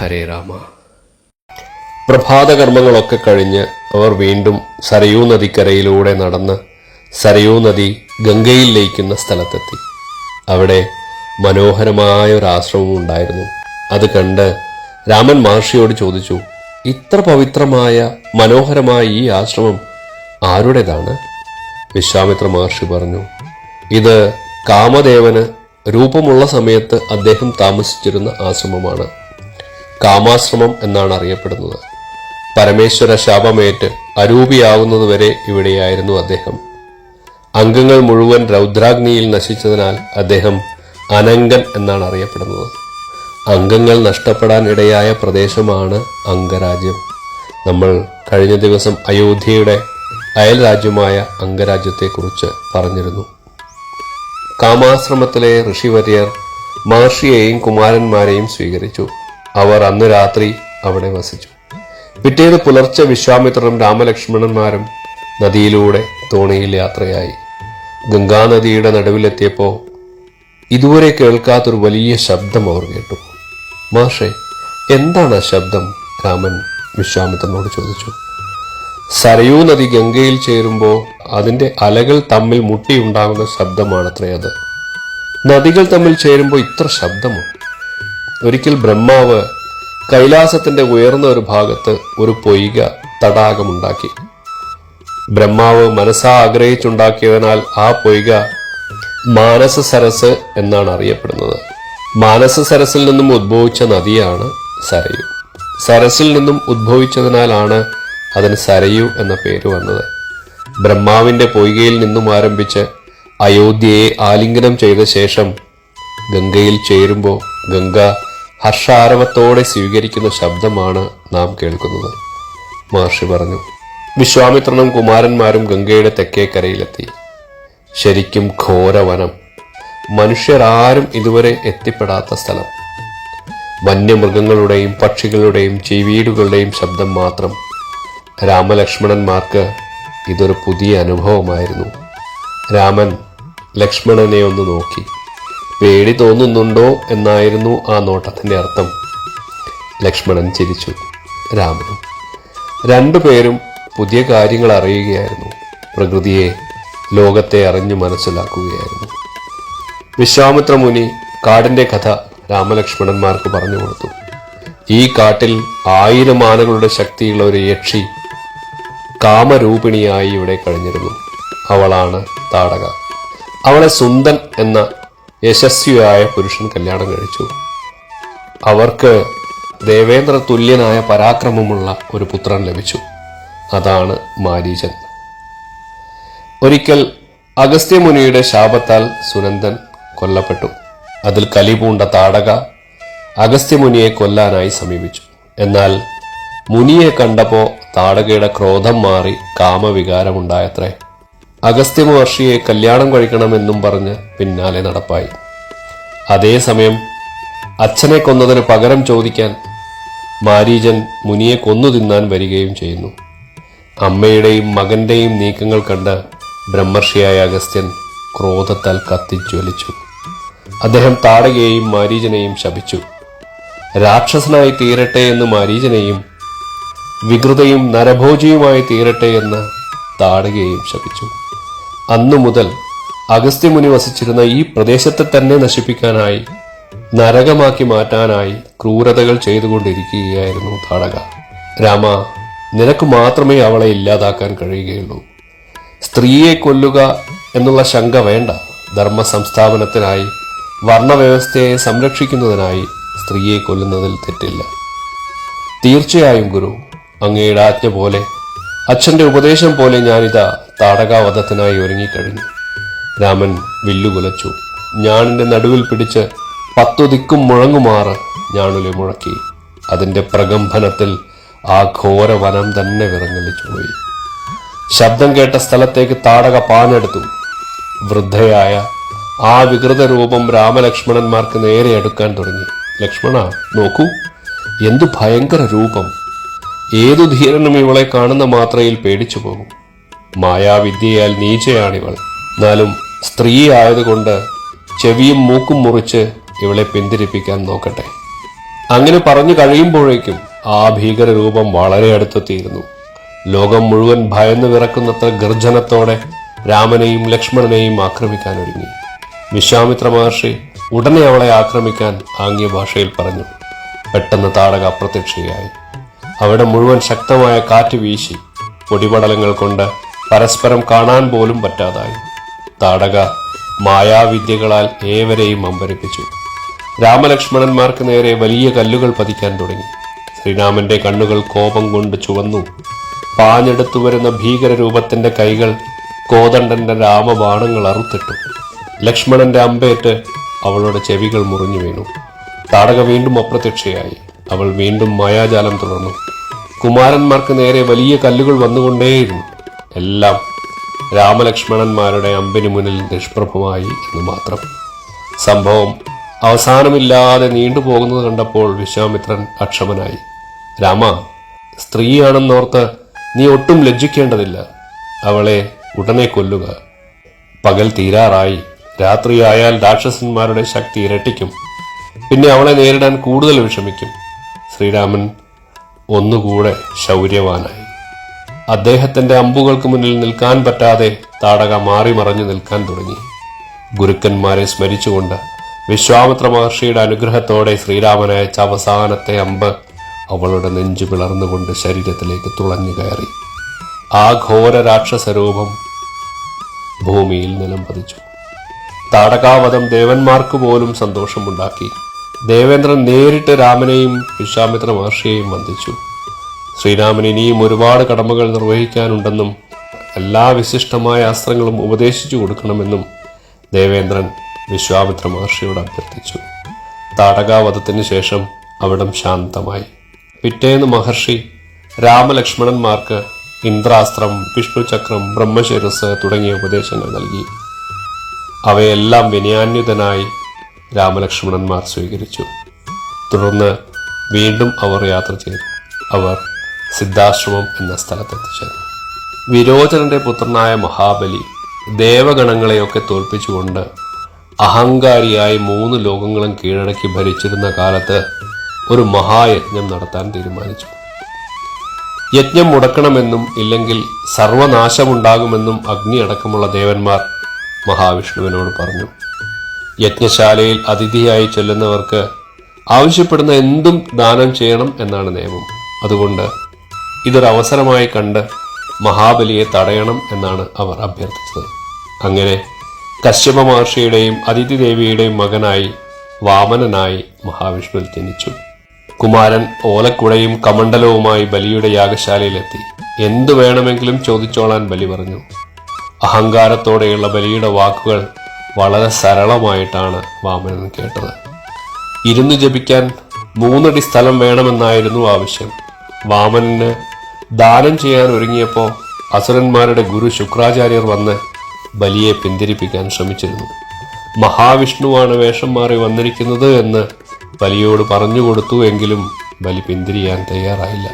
ഹരേ രാമ. പ്രഭാതകർമ്മങ്ങളൊക്കെ കഴിഞ്ഞ് അവർ വീണ്ടും സരയൂ നദിക്കരയിലൂടെ നടന്ന് സരയൂ നദി ഗംഗയിൽ ലയിക്കുന്ന സ്ഥലത്തെത്തി. അവിടെ മനോഹരമായ ഒരു ആശ്രമം ഉണ്ടായിരുന്നു. അത് കണ്ട് രാമൻ മഹർഷിയോട് ചോദിച്ചു ഇത്ര പവിത്രമായ മനോഹരമായ ഈ ആശ്രമം ആരുടേതാണ്? വിശ്വാമിത്ര മഹർഷി പറഞ്ഞു ഇത് കാമദേവന് രൂപമുള്ള സമയത്ത് അദ്ദേഹം താമസിച്ചിരുന്ന ആശ്രമമാണ്. കാമാശ്രമം എന്നാണ് അറിയപ്പെടുന്നത്. പരമേശ്വര ശാപമേറ്റ് അരൂപിയാവുന്നതുവരെ ഇവിടെയായിരുന്നു അദ്ദേഹം. അംഗങ്ങൾ മുഴുവൻ രൗദ്രാഗ്നിയിൽ നശിച്ചതിനാൽ അദ്ദേഹം അനങ്കൻ എന്നാണ് അറിയപ്പെടുന്നത്. അംഗങ്ങൾ നഷ്ടപ്പെടാൻ ഇടയായ പ്രദേശമാണ് അംഗരാജ്യം. നമ്മൾ കഴിഞ്ഞ ദിവസം അയോധ്യയുടെ അയൽ രാജ്യമായ അംഗരാജ്യത്തെക്കുറിച്ച് പറഞ്ഞിരുന്നു. കാമാശ്രമത്തിലെ ഋഷിവര്യർ മഹർഷിയെയും കുമാരന്മാരെയും സ്വീകരിച്ചു. അവർ അന്ന് രാത്രി അവിടെ വസിച്ചു. പിറ്റേന്ന് പുലർച്ചെ വിശ്വാമിത്രനും രാമലക്ഷ്മണന്മാരും നദിയിലൂടെ തോണിയിൽ യാത്രയായി. ഗംഗാനദിയുടെ നടുവിലെത്തിയപ്പോൾ ഇതുവരെ കേൾക്കാത്തൊരു വലിയ ശബ്ദം അവർ കേട്ടു. മാഷെ എന്താണ് ആ ശബ്ദം? രാമൻ വിശ്വാമിത്രനോട് ചോദിച്ചു. സരയൂ നദി ഗംഗയിൽ ചേരുമ്പോൾ അതിന്റെ അലകൾ തമ്മിൽ മുട്ടിയുണ്ടാകുന്ന ശബ്ദമാണത്രേ അത്. നദികൾ തമ്മിൽ ചേരുമ്പോൾ ഇത്ര ശബ്ദമോ? ഒരിക്കൽ ബ്രഹ്മാവ് കൈലാസത്തിന്റെ ഉയർന്ന ഒരു ഭാഗത്ത് ഒരു പൊയ്ക തടാകമുണ്ടാക്കി. ബ്രഹ്മാവ് മനസ്സാ ആഗ്രഹിച്ചുണ്ടാക്കിയതിനാൽ ആ പൊയ്ക മാനസ സരസ് എന്നാണ് അറിയപ്പെടുന്നത്. മാനസ സരസിൽ നിന്നും ഉദ്ഭവിച്ച നദിയാണ് സരയു. സരസിൽ നിന്നും ഉദ്ഭവിച്ചതിനാലാണ് അതിന് സരയു എന്ന പേര് വന്നത്. ബ്രഹ്മാവിന്റെ പൊയ്കയിൽ നിന്നും ആരംഭിച്ച് അയോധ്യയെ ആലിംഗനം ചെയ്ത ശേഷം ഗംഗയിൽ ചേരുമ്പോൾ ഗംഗ ഹർഷാരവത്തോടെ സ്വീകരിക്കുന്ന ശബ്ദമാണ് നാം കേൾക്കുന്നത്. മഹർഷി പറഞ്ഞു വിശ്വാമിത്രനും കുമാരന്മാരും ഗംഗയുടെ തെക്കേ കരയിലെത്തി. ശരിക്കും ഘോരവനം മനുഷ്യരാരും ഇതുവരെ എത്തിപ്പെടാത്ത സ്ഥലം. വന്യമൃഗങ്ങളുടെയും പക്ഷികളുടെയും ചെവീടുകളുടെയും ശബ്ദം മാത്രം. രാമലക്ഷ്മണന്മാർക്ക് ഇതൊരു പുതിയ അനുഭവമായിരുന്നു. രാമൻ ലക്ഷ്മണനെ ഒന്ന് നോക്കി. പേടി തോന്നുന്നുണ്ടോ എന്നായിരുന്നു ആ നോട്ടത്തിന്റെ അർത്ഥം. ലക്ഷ്മണൻ ചിരിച്ചു. രാമനും. രണ്ടുപേരും പുതിയ കാര്യങ്ങൾ അറിയുകയായിരുന്നു. പ്രകൃതിയെ ലോകത്തെ അറിഞ്ഞു മനസ്സിലാക്കുകയായിരുന്നു. വിശ്വാമിത്ര മുനി കാടിന്റെ കഥ രാമലക്ഷ്മണന്മാർക്ക് പറഞ്ഞു കൊടുത്തു. ഈ കാട്ടിൽ ആയിരം ആനകളുടെ ശക്തിയുള്ള ഒരു യക്ഷി കാമരൂപിണിയായി ഇവിടെ കഴിഞ്ഞിരുന്നു. അവളാണ് താടക. അവളെ സുന്ദൻ എന്ന യശസ്വിയായ പുരുഷൻ കല്യാണം കഴിച്ചു. അവർക്ക് ദേവേന്ദ്ര തുല്യനായ പരാക്രമമുള്ള ഒരു പുത്രൻ ലഭിച്ചു. അതാണ് മാരീചൻ. ഒരിക്കൽ അഗസ്ത്യമുനിയുടെ ശാപത്താൽ സുനന്ദൻ കൊല്ലപ്പെട്ടു. അതിൽ കലിപൂണ്ട താടക അഗസ്ത്യമുനിയെ കൊല്ലാനായി സമീപിച്ചു. എന്നാൽ മുനിയെ കണ്ടപ്പോൾ താടകയുടെ ക്രോധം മാറി കാമവികാരമുണ്ടായത്രേ. അഗസ്ത്യ മഹർഷിയെ കല്യാണം കഴിക്കണമെന്നും പറഞ്ഞ് പിന്നാലെ നടപ്പായി. അതേസമയം അച്ഛനെ കൊന്നതിന് പകരം ചോദിക്കാൻ മാരീജൻ മുനിയെ കൊന്നു തിന്നാൻ വരികയും ചെയ്യുന്നു. അമ്മയുടെയും മകന്റെയും നീക്കങ്ങൾ കണ്ട് ബ്രഹ്മർഷിയായ അഗസ്ത്യൻ ക്രോധത്താൽ കത്തിജ്വലിച്ചു. അദ്ദേഹം താടകയെയും മാരീജനെയും ശപിച്ചു. രാക്ഷസനായി തീരട്ടെ എന്ന് മാരീജനെയും വികൃതയും നരഭോജിയുമായി തീരട്ടെ എന്ന് താടകയെയും ശപിച്ചു. അന്നു മുതൽ അഗസ്ത്യമുനി വസിച്ചിരുന്ന ഈ പ്രദേശത്തെ തന്നെ നശിപ്പിക്കാനായി നരകമാക്കി മാറ്റാനായി ക്രൂരതകൾ ചെയ്തുകൊണ്ടിരിക്കുകയായിരുന്നു താടക രാമ നിനക്ക് മാത്രമേ അവളെ ഇല്ലാതാക്കാൻ കഴിയുകയുള്ളൂ. സ്ത്രീയെ കൊല്ലുക എന്നുള്ള ശങ്ക വേണ്ട. ധർമ്മ സംസ്ഥാപനത്തിനായി വർണവ്യവസ്ഥയെ സംരക്ഷിക്കുന്നതിനായി സ്ത്രീയെ കൊല്ലുന്നതിൽ തെറ്റില്ല. തീർച്ചയായും ഗുരു അങ്ങയുടെ ആജ്ഞ പോലെ അച്ഛന്റെ ഉപദേശം പോലെ ഞാനിതാ താടകാവധത്തിനായി ഒരുങ്ങിക്കഴിഞ്ഞു. രാമൻ വില്ലുകുലച്ചു. ഞാണിന്റെ നടുവിൽ പിടിച്ച് പത്തു ദിക്കും മുഴങ്ങുമാറ് ഞാണുലി മുഴക്കി. അതിന്റെ പ്രകമ്പനത്തിൽ ആ ഘോര വനം തന്നെ വിറങ്ങലിച്ചു പോയി. ശബ്ദം കേട്ട സ്ഥലത്തേക്ക് താടക പാഞ്ഞെടുത്തു. വൃദ്ധയായ ആ വികൃത രൂപം രാമലക്ഷ്മണന്മാർക്ക് നേരെ എടുക്കാൻ തുടങ്ങി. ലക്ഷ്മണ നോക്കൂ എന്തു ഭയങ്കര രൂപം. ഏതു ധീരനും ഇവളെ കാണുന്ന മാത്രയിൽ പേടിച്ചു പോകും. മായാവിദ്യയാൽ നീചയാണിവൾ. എന്നാലും സ്ത്രീ ആയതുകൊണ്ട് ചെവിയും മൂക്കും മുറിച്ച് ഇവളെ പിന്തിരിപ്പിക്കാൻ നോക്കട്ടെ. അങ്ങനെ പറഞ്ഞു കഴിയുമ്പോഴേക്കും ആ ഭീകരരൂപം വളരെ അടുത്തെത്തിയിരുന്നു. ലോകം മുഴുവൻ ഭയന്ന് വിറക്കുന്നത്ര ഗർജനത്തോടെ രാമനെയും ലക്ഷ്മണനെയും ആക്രമിക്കാൻ ഒരുങ്ങി. വിശ്വാമിത്ര മഹർഷി ഉടനെ അവളെ ആക്രമിക്കാൻ ആംഗ്യ ഭാഷയിൽ പറഞ്ഞു. പെട്ടെന്ന് താടക അപ്രത്യക്ഷയായി. അവിടെ മുഴുവൻ ശക്തമായ കാറ്റ് വീശി പൊടിപടലങ്ങൾ കൊണ്ട് പരസ്പരം കാണാൻ പോലും പറ്റാതായി. താടക മായാവിദ്യകളാൽ ഏവരെയും അമ്പരിപ്പിച്ചു. രാമലക്ഷ്മണന്മാർക്ക് നേരെ വലിയ കല്ലുകൾ പതിക്കാൻ തുടങ്ങി. ശ്രീരാമന്റെ കണ്ണുകൾ കോപം കൊണ്ട് ചുവന്നു. പാഞ്ഞെടുത്തു വരുന്ന ഭീകരരൂപത്തിന്റെ കൈകൾ കോതണ്ടന്റെ രാമബാണങ്ങൾ അറുത്തിട്ടു. ലക്ഷ്മണന്റെ അമ്പേറ്റ് അവളുടെ ചെവികൾ മുറിഞ്ഞു വീണു. താടക വീണ്ടും അപ്രത്യക്ഷയായി. അവൾ വീണ്ടും മായാജാലം തുടർന്നു. കുമാരന്മാർക്ക് നേരെ വലിയ കല്ലുകൾ വന്നുകൊണ്ടേയിരുന്നു. എല്ലാം രാമലക്ഷ്മണന്മാരുടെ അമ്പിന് മുന്നിൽ നിഷ്പ്രഭമായി എന്ന് മാത്രം. സംഭവം അവസാനമില്ലാതെ നീണ്ടുപോകുന്നത് കണ്ടപ്പോൾ വിശ്വാമിത്രൻ അക്ഷമനായി. രാമ സ്ത്രീയാണെന്നോർത്ത് നീ ഒട്ടും ലജ്ജിക്കേണ്ടതില്ല. അവളെ ഉടനെ കൊല്ലുക. പകൽ തീരാറായി. രാത്രിയായാൽ രാക്ഷസന്മാരുടെ ശക്തി ഇരട്ടിക്കും. പിന്നെ അവളെ നേരിടാൻ കൂടുതൽ വിഷമിക്കും. ശ്രീരാമൻ ഒന്നുകൂടെ ശൗര്യവാനായി. അദ്ദേഹത്തിന്റെ അമ്പുകൾക്ക് മുന്നിൽ നിൽക്കാൻ പറ്റാതെ താടക മാറി മറഞ്ഞു നിൽക്കാൻ തുടങ്ങി. ഗുരുക്കന്മാരെ സ്മരിച്ചുകൊണ്ട് വിശ്വാമിത്ര മഹർഷിയുടെ അനുഗ്രഹത്തോടെ ശ്രീരാമൻ അവസാനത്തെ അമ്പ് അവളുടെ നെഞ്ചു പിളർന്നുകൊണ്ട് ശരീരത്തിലേക്ക് തുളഞ്ഞു കയറി. ആ ഘോര രാക്ഷസരൂപം ഭൂമിയിൽ നിലം പതിച്ചു താടകാവധം ദേവന്മാർക്ക് പോലും സന്തോഷമുണ്ടാക്കി. ദേവേന്ദ്രൻ നേരിട്ട് രാമനെയും വിശ്വാമിത്ര മഹർഷിയെയും വന്ദിച്ചു. ശ്രീരാമൻ ഇനിയും ഒരുപാട് കടമകൾ നിർവഹിക്കാനുണ്ടെന്നും എല്ലാ വിശിഷ്ടമായ അസ്ത്രങ്ങളും ഉപദേശിച്ചു കൊടുക്കണമെന്നും ദേവേന്ദ്രൻ വിശ്വാമിത്ര മഹർഷിയോട് അഭ്യർത്ഥിച്ചു. താടകാവധത്തിന് ശേഷം അവിടം ശാന്തമായി. പിറ്റേന്ന് മഹർഷി രാമലക്ഷ്മണന്മാർക്ക് ഇന്ദ്രാസ്ത്രം വിഷ്ണുചക്രം ബ്രഹ്മശിരസ് തുടങ്ങിയ ഉപദേശങ്ങൾ നൽകി. അവയെല്ലാം വിനയാന്യുതനായി രാമലക്ഷ്മണന്മാർ സ്വീകരിച്ചു. തുടർന്ന് വീണ്ടും അവർ യാത്ര ചെയ്തു. അവർ സിദ്ധാശ്രമം എന്ന സ്ഥലത്തെത്തിച്ചേർന്നു. വിരോചനന്റെ പുത്രനായ മഹാബലി ദേവഗണങ്ങളെയൊക്കെ തോൽപ്പിച്ചുകൊണ്ട് അഹങ്കാരിയായി മൂന്ന് ലോകങ്ങളും കീഴടക്കി ഭരിച്ചിരുന്ന കാലത്ത് ഒരു മഹായജ്ഞം നടത്താൻ തീരുമാനിച്ചു. യജ്ഞം മുടക്കണമെന്നും ഇല്ലെങ്കിൽ സർവനാശമുണ്ടാകുമെന്നും അഗ്നി അടക്കമുള്ള ദേവന്മാർ മഹാവിഷ്ണുവിനോട് പറഞ്ഞു. യജ്ഞശാലയിൽ അതിഥിയായി ചെല്ലുന്നവർക്ക് ആവശ്യപ്പെടുന്ന എന്തും ദാനം ചെയ്യണം എന്നാണ് നിയമം. അതുകൊണ്ട് ഇതൊരു അവസരമായി കണ്ട് മഹാബലിയെ തടയണം എന്നാണ് അവർ അഭ്യർത്ഥിച്ചത്. അങ്ങനെ കശ്യപ മഹർഷിയുടെയും അതിഥി ദേവിയുടെയും മകനായി വാമനനായി മഹാവിഷ്ണുവിൽ ജനിച്ചു. കുമാരൻ ഓലക്കുടയും കമണ്ഡലവുമായി ബലിയുടെ യാഗശാലയിലെത്തി. എന്തു വേണമെങ്കിലും ചോദിച്ചോളാൻ ബലി പറഞ്ഞു. അഹങ്കാരത്തോടെയുള്ള ബലിയുടെ വാക്കുകൾ വളരെ സരളമായിട്ടാണ് വാമനൻ കേട്ടത്. ഇരുന്ന് ജപിക്കാൻ മൂന്നടി സ്ഥലം വേണമെന്നായിരുന്നു ആവശ്യം. വാമനന് ദാനം ചെയ്യാൻ ഒരുങ്ങിയപ്പോൾ അസുരന്മാരുടെ ഗുരു ശുക്രാചാര്യർ വന്ന് ബലിയെ പിന്തിരിപ്പിക്കാൻ ശ്രമിച്ചിരുന്നു. മഹാവിഷ്ണുവാണ് വേഷം മാറി വന്നിരിക്കുന്നത് എന്ന് ബലിയോട് പറഞ്ഞു കൊടുത്തു എങ്കിലും ബലി പിന്തിരിയാൻ തയ്യാറായില്ല.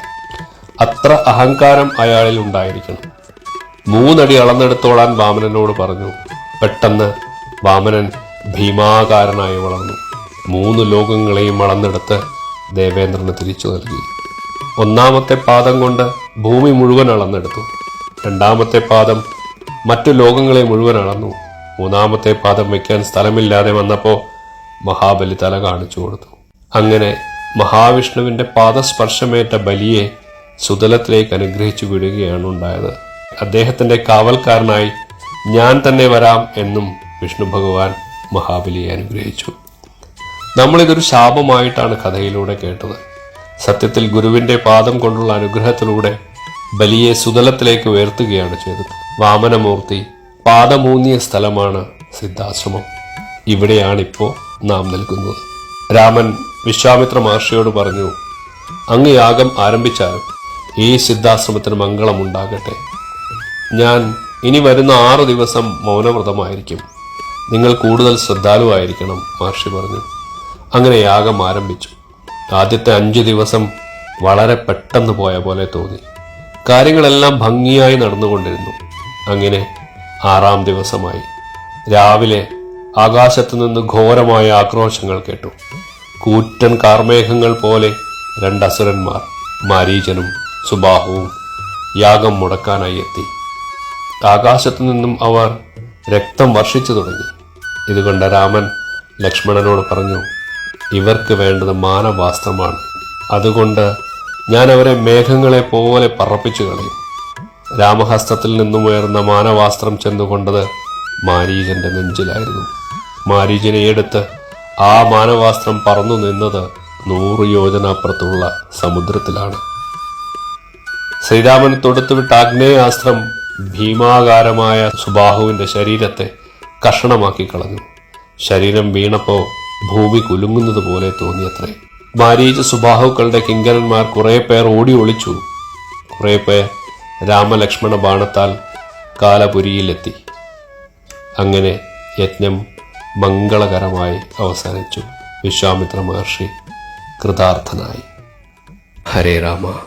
അത്ര അഹങ്കാരം അയാളിൽ ഉണ്ടായിരിക്കണം. മൂന്നടി അളന്നെടുത്തോളാൻ വാമനനോട് പറഞ്ഞു. പെട്ടെന്ന് വാമനൻ ഭീമാകാരനായി വളർന്നു. മൂന്ന് ലോകങ്ങളെയും അളന്നെടുത്ത് ദേവേന്ദ്രന് തിരിച്ചു നൽകി. ഒന്നാമത്തെ പാദം കൊണ്ട് ഭൂമി മുഴുവൻ അളന്നെടുത്തു. രണ്ടാമത്തെ പാദം മറ്റു ലോകങ്ങളെ മുഴുവൻ അളന്നു. മൂന്നാമത്തെ പാദം വയ്ക്കാൻ സ്ഥലമില്ലാതെ വന്നപ്പോൾ മഹാബലി തല കാണിച്ചു കൊടുത്തു. അങ്ങനെ മഹാവിഷ്ണുവിന്റെ പാദസ്പർശമേറ്റ ബലിയെ സുതലത്തിലേക്ക് അനുഗ്രഹിച്ചു വിടുകയാണ് ഉണ്ടായത്. അദ്ദേഹത്തിന്റെ കാവൽക്കാരനായി ഞാൻ തന്നെ വരാം എന്നും വിഷ്ണു ഭഗവാൻ മഹാബലിയെ അനുഗ്രഹിച്ചു. നമ്മളിതൊരു ശാപമായിട്ടാണ് കഥയിലൂടെ കേട്ടത്. സത്യത്തിൽ ഗുരുവിന്റെ പാദം കൊണ്ടുള്ള അനുഗ്രഹത്തിലൂടെ ബലിയെ സുതലത്തിലേക്ക് ഉയർത്തുകയാണ് ചെയ്തത്. വാമനമൂർത്തി പാദമൂന്നിയ സ്ഥലമാണ് സിദ്ധാശ്രമം. ഇവിടെയാണിപ്പോൾ നാം നിൽക്കുന്നത്. രാമൻ വിശ്വാമിത്ര മഹർഷിയോട് പറഞ്ഞു അങ്ങ് യാഗം ആരംഭിച്ചാലും ഈ സിദ്ധാശ്രമത്തിന് മംഗളമുണ്ടാകട്ടെ ഞാൻ ഇനി വരുന്ന ആറു ദിവസം മൗനവ്രതമായിരിക്കും. നിങ്ങൾ കൂടുതൽ ശ്രദ്ധാലുവായിരിക്കണം മഹർഷി പറഞ്ഞു. അങ്ങനെ യാഗം ആരംഭിച്ചു. ആദ്യത്തെ അഞ്ചു ദിവസം വളരെ പെട്ടെന്ന് പോയ പോലെ തോന്നി. കാര്യങ്ങളെല്ലാം ഭംഗിയായി നടന്നുകൊണ്ടിരുന്നു. അങ്ങനെ ആറാം ദിവസമായി. രാവിലെ ആകാശത്തു നിന്ന് ഘോരമായ ആക്രോശങ്ങൾ കേട്ടു. കൂറ്റൻ കാർമേഘങ്ങൾ പോലെ രണ്ട് അസുരന്മാർ മാരീചനും സുബാഹുവും യാഗം മുടക്കാനായി എത്തി. ആകാശത്തു നിന്നും അവർ രക്തം വർഷിച്ചു തുടങ്ങി. ഇതുകൊണ്ട് രാമൻ ലക്ഷ്മണനോട് പറഞ്ഞു ഇവർക്ക് വേണ്ടത് മാനവാസ്ത്രമാണ്. അതുകൊണ്ട് ഞാൻ അവരെ മേഘങ്ങളെ പോലെ പറപ്പിച്ചു കളയും. രാമഹസ്തത്തിൽ നിന്നും ഉയർന്ന മാനവാസ്ത്രം ചെന്നുകൊണ്ടത് മാരീചന്റെ നെഞ്ചിലായിരുന്നു. മാരീജനെ എടുത്ത് ആ മാനവാസ്ത്രം പറന്നു നിന്നത് നൂറ് യോജനപ്പുറത്തുള്ള സമുദ്രത്തിലാണ്. ശ്രീരാമൻ തൊടുത്തുവിട്ട ആഗ്നേയാസ്ത്രം ഭീമാകാരമായ സുബാഹുവിന്റെ ശരീരത്തെ കഷണമാക്കി കളഞ്ഞു. ശരീരം വീണപ്പോ ഭൂമി കുലുങ്ങുന്നത് പോലെ തോന്നിയത്രേ. മാരീച സുബാഹുക്കളുടെ കിങ്കരന്മാർ കുറെ പേർ ഓടി ഒളിച്ചു. കുറെ പേർ രാമലക്ഷ്മണ ബാണത്താൽ കാലപുരിയിലെത്തി. അങ്ങനെ യജ്ഞം മംഗളകരമായി അവസാനിച്ചു. വിശ്വാമിത്ര മഹർഷി കൃതാർത്ഥനായി. ഹരേ രാമ.